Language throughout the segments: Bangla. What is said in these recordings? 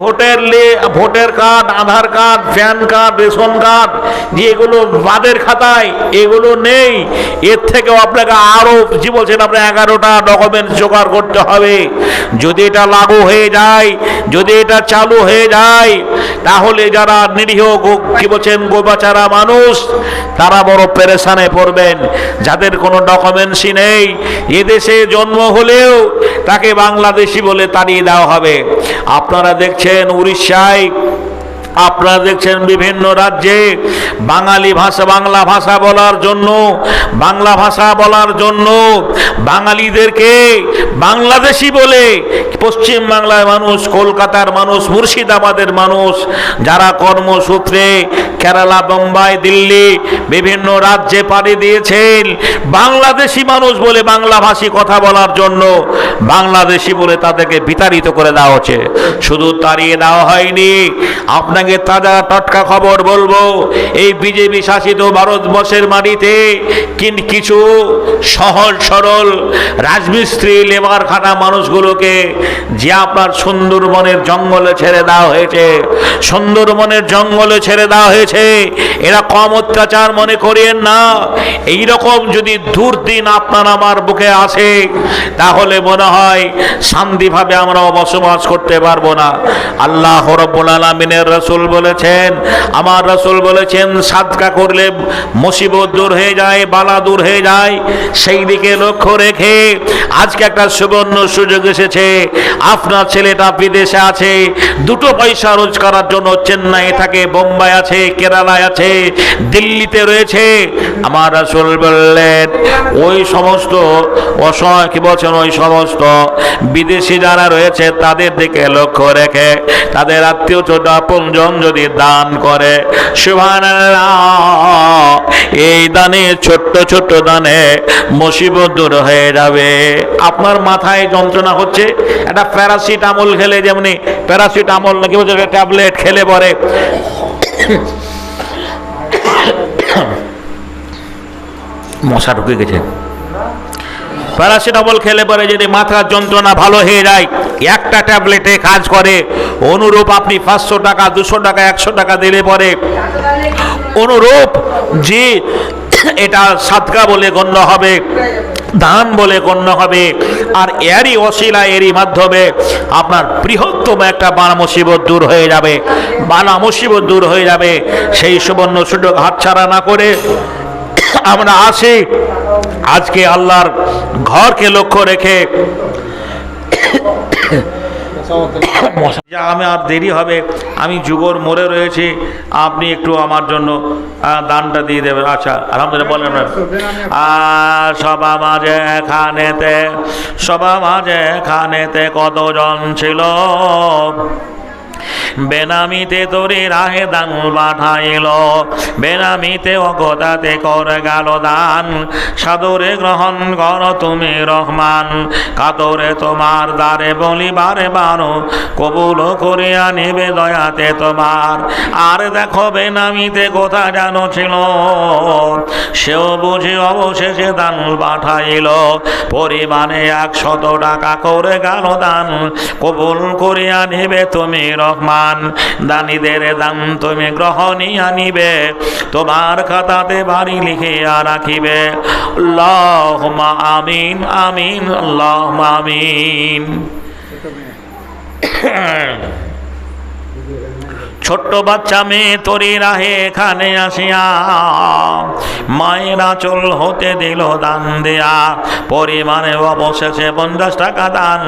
ভোটের লে, ভোটের card, Aadhaar card, PAN card, ration card, যেগুলো বাদের খাতায়, এগুলো নেই। এর থেকেও আপনাকে আরও কি বলছেন আপনার এগারোটা ডকুমেন্টস জোগাড় করতে হবে। যদি এটা লাগু হয়ে যায়, যদি এটা চালু হয়ে যায়, তাহলে যারা নিরীহ কি বলছেন, গোবাচারা মানুষ, তারা বড় পেরেশানে পড়বেন। যাদের কোনো ডকুমেন্টসই নেই, এদেশে জন্ম হলেও তাকে বাংলাদেশি বলে তাড়িয়ে দেওয়া হবে। আপনারা দেখছেন উড়িষ্যায়, আপনারা দেখছেন বিভিন্ন রাজ্যে বাঙালি ভাষা, বাংলা ভাষা বলার জন্য, বাংলা ভাষা বলার জন্য বাঙালিদেরকে বাংলাদেশি বলে পশ্চিম বাংলার মানুষ, কলকাতার মানুষ, মুর্শিদাবাদের মানুষ, যারা কর্মসূত্রে কেরালা, বোম্বাই, দিল্লি বিভিন্ন রাজ্যে পাড়ি দিয়েছেন, বাংলাদেশি মানুষ বলে বাংলা ভাষী কথা বলার জন্য বাংলাদেশি বলে তাদেরকে বিতাড়িত করে দেওয়া হচ্ছে। শুধু তাড়িয়ে দেওয়া হয়নি, আপনাকে তাজা টটকা খবর বলব, এই বিজেপি শাসিত ভারতবর্ষের মাটিতে কিন কিছু সহজ সরল রাজমিস্ত্রি, লেবার খানা মানুষগুলোকে যে আপনার সুন্দরবনের জঙ্গলে ছেড়ে দেওয়া হয়েছে, সুন্দরবনের জঙ্গলে ছেড়ে দেওয়া হয়েছে, এরা কম অত্যাচার মনে করিয়েন না। এই রকম যদি দুর্দিন আপনার আমার বুকে আসে, তাহলে মনে হয় শান্তিভাবে আমরা বসবাস করতে পারব না। আল্লাহ রব্বুল আলমিনের রসুল বলেছেন, আমার রসুল বলেছেন, সাদকা করলে মুসিবত দূর হয়ে যায়, বালা দূর হয়ে যায়। সেই দিকে লক্ষ্য রেখে আজকে একটা সুবর্ণ সুযোগ এসেছে। আপনার ছেলেটা বিদেশে আছে, দুটো পয়সা রোজ করার জন্য চেন্নাই থাকে, বোম্বাই আছে, কেরালায় আছে, দিল্লিতে রয়েছে। আমার রসুল বললেন, ওই সমস্ত অসহায় কি বলছেন, ওই সমস্ত বিদেশি যারা রয়েছে, তাদের দিকে লক্ষ্য রেখে, তাদের আত্মীয় ছোট আপনজন যদি দান করে সুভান এই দানে ছোট্ট ছোট্ট দানে মুসিবত দূর হয়ে যাবে। আপনার মাথায় যন্ত্রণা হচ্ছে? একটা প্যারাসিটামল খেলে যেমনি, প্যারাসিটামল নাকি বলছে ট্যাবলেট খেলে পরে। মশা ঢুকে গেছে। প্যারাসিটামল খেলে পরে যদি মাথার যন্ত্রণা ভালো হয়ে যায়, একটা ট্যাবলেটে কাজ করে, অনুরূপ আপনি পাঁচশো টাকা, দুশো টাকা, একশো টাকা দিলে পরে। অনুরূপ যে এটা সাদকা বলে গণ্য হবে। দান বলে গণ্য হবে। আর এরই অশিলা এরই মাধ্যমে আপনার বৃহত্তম একটা বানা মুসিবত দূর হয়ে যাবে। বানা মুসিবত দূর হয়ে যাবে। সেই সুবর্ণ সুযোগ হাতছাড়া না করে আমরা আসি আজকে আল্লাহর ঘরকে লক্ষ্য রেখে যা আমি আর দেরি হবে। আমি যুগর মোড়ে রয়েছি। আপনি একটু আমার জন্য দানটা দিয়ে দেবেন। আচ্ছা আলহামদুলিল্লাহ, বলেন। আর সবা মাঝে খানেতে সবা মাঝে খানেতে কতজন ছিল? বেনামিতে তোরে রাহে দান পাঠাইল। বেনামিতে অগদাতে করে গেল দান। সাদরে গ্রহণ কর তুমি রহমান। কাতরে তোমার দ্বারে বলিবারে বারো, কবুল করিয়া নেবে দয়াতে তোমার। আর দেখো বেনামিতে কোথা যেন ছিল, সেও বুঝি অবশেষে দান পাঠাইল। পরিমাণে একশত টাকা করে গেল দান। কবুল করিয়া নেবে তুমি রহমান দানিদের দান তুমি গ্রহণিয়া আনিবে, তোমার খাতাতে বাড়ি লিখিয়া রাখিবে। আল্লাহুম্মা আমিন আমিন আল্লাহ আমিন। ছোট্ট বাচ্চা মেয়ে তরি রাহে এখানে আসিয়া। মায়ের আঁচল হতে দিল দান দেয়া, পরিমাণে অবশেষে পঞ্চাশ টাকা দান।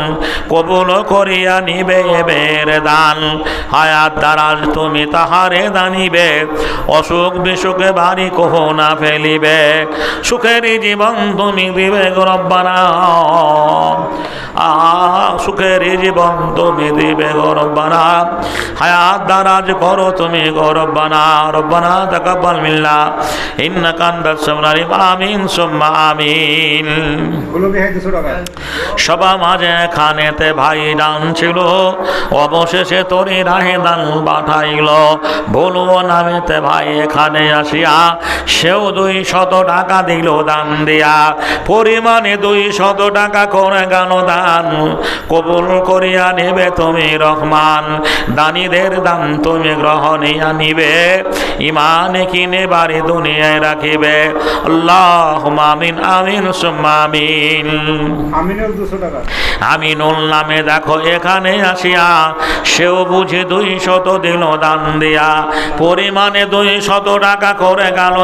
কবুল করিয়া নিবে এবের দান। হায়াত দ্বারা তুমি তাহারে দানিবে, অসুখ বিসুখে বাড়ি কহ না ফেলিবে। সুখের জীবন তুমি দিবে গরব্বানা আ সুখের জীবন তুমি দিবে গরব্বানা হায়াত দ্বারা করো তুমি গো রব্বানা রব্বানা তাকাব্বাল সামিউল আমিন সুম্মা আমিন। সবা মাঝে খানেতে ভাই দান ছিল অবশেষে তরি রাহে দান পাঠাইল। নামেতে ভাই এখানে আসিয়া সেও দুই শত টাকা দিল দান দিয়া। পরিমাণে দুই শত টাকা করে গেল দান। কবুল করিয়া নেবে তুমি রহমান। দানিদের দান তুমি গ্রহণিয়া আনিবে। ইমানে কিনে বাড়ি দুনিয়ায় রাখিবে। আল্লাহ আমিন আমিন সুমামিন আমিনুল নামে দেখো এখানে আসিয়া সেও বুঝি দুই শত দিল দান দিয়া। পরিমাণে দুই শত টাকা করে গেল